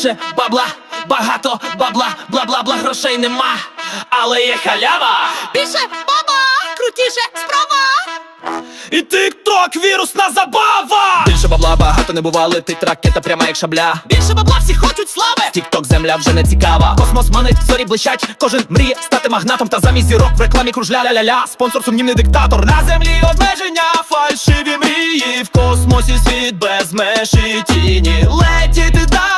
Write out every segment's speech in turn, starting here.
Більше бабла, багато бабла, бла бла бла грошей нема, але є халява. Більше баба, крутіше справа. І тик-ток вірусна забава. Більше бабла, багато не бува, летить ракета пряма як шабля. Більше бабла всі хочуть слави. Тік-ток земля вже не цікава. Космос манить, зорі блищать. Кожен мріє стати магнатом та замість зірок в рекламі кружля ля ля ля Спонсор сумнівний диктатор. На землі обмеження, фальшиві мрії. В космосі світ без меж і тіні. Летіти далі,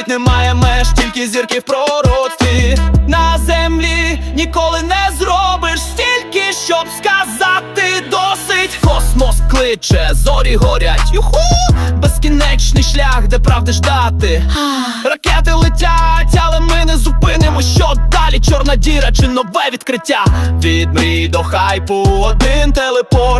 досить. Немає меж, тільки зірки в пророцтві. На землі ніколи не зробиш стільки, щоб сказати досить. Космос кличе, зорі горять. Юху! Безкінечний шлях, де правди ждати. Ракети летять, але ми не зупинимо. Що далі? Чорна діра чи нове відкриття? Від мрій до хайпу один телепорт.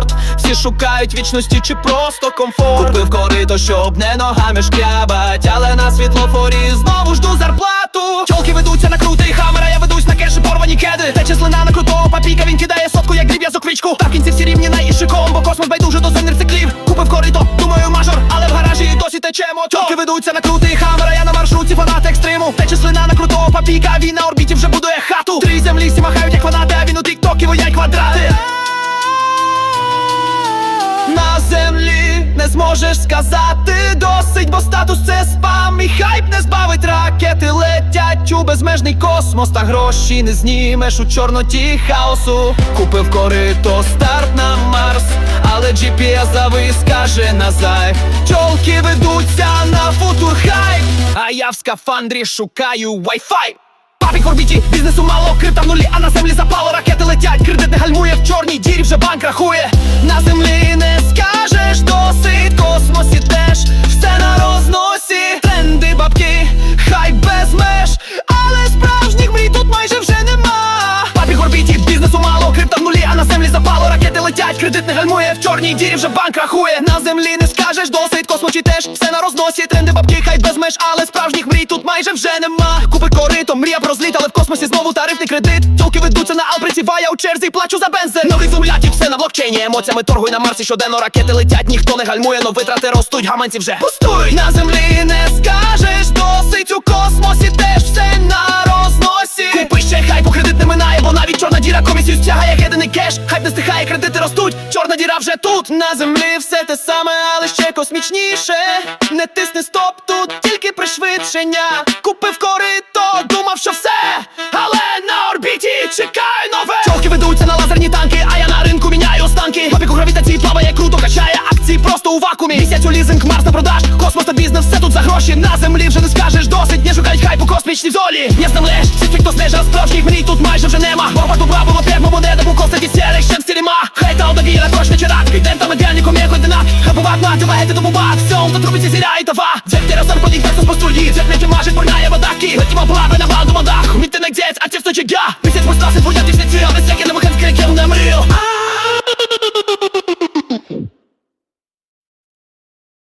Всі шукають вічності чи просто комфорт. Купив корито, щоб не ногами шкрябать, але на світлофорі знову жду зарплату. Тьолки ведуться на крутий хамер, а я ведусь на кеші порвані кеди. Тече слина на крутого папіка, він кидає сотку, як гріб язоквічку. Та в кінці всі рівні найіший ком, бо космос байдуже до земних циклів. Купив корито, думаю, мажор, але в гаражі досі тече мотор. Тьолки ведуться на крутий хамер, а я на маршрутці фанат екстриму. Тече слина на крутого папіка, він на орбіті вже будує хату. Три землі всі махають, як фанати, зможеш сказати. Досить, бо статус це спам. І хайп не збавить ракети. Летять у безмежний космос, та гроші не знімеш у чорноті хаосу. Купив корито, старт на Марс, але GPS завис каже назай. Тьолки ведуться на футур хайп, а я в скафандрі шукаю Wi-Fi. Папік в бізнесу мало, крипта в нулі, а на землі запало, ракети летять, кредит не гальмує в чорній дірі, вже банк рахує. На землі не чорній дірі, вже банк рахує. На землі не скажеш досить, в космосі теж все на розносі. Тренди, бабки, хай без меж, але справжніх мрій тут майже вже нема. Купи корито, мрія про зліт, але в космосі знову тарифний кредит. Тілки ведуться на Албриці, я у черзі, плачу за бензин. Новий земляті, все на блокчейні, емоціями торгуй на Марсі, щоденно ракети летять, ніхто не гальмує, но витрати ростуть, гаманці вже пустуй. На землі не скажеш досить, у космосі теж все чорна діра комісію стягає єдиний кеш. Хайп не стихає, кредити ростуть, чорна діра вже тут. На землі все те саме, але ще космічніше. Не тисни стоп, тут тільки пришвидшення. Купив корито, думав, що все, але на орбіті чекаю нове. Чолки ведуться на лазерні танки, а я на ринку міняю останки. Папік у гравітації плаває круто, качає акції просто у вакуумі. Місяць у лізинг, Марс на продаж, космос та бізнес, все тут за гроші. На землі вже не скажеш досить, космічні в золі. Не знамлеш, всі хто снежа, справжніх мрій тут майже вже нема. Борба тут браво, вот буде монеда, бу коста дісєлих, ще стіліма. Хейта одовіра, кожна чаратки, йдем там ідеальником є година. Хабуват мати, вагети до бубак, всьом, то трубиці зіря і тава. Дзек ти разом подік, так спостулі, дзек не тимажить, порнає водаки. Летімо плави на балду мандах, міти не дзець, а ті в я. Місяць постаси, бурня, тисячі, але всяке не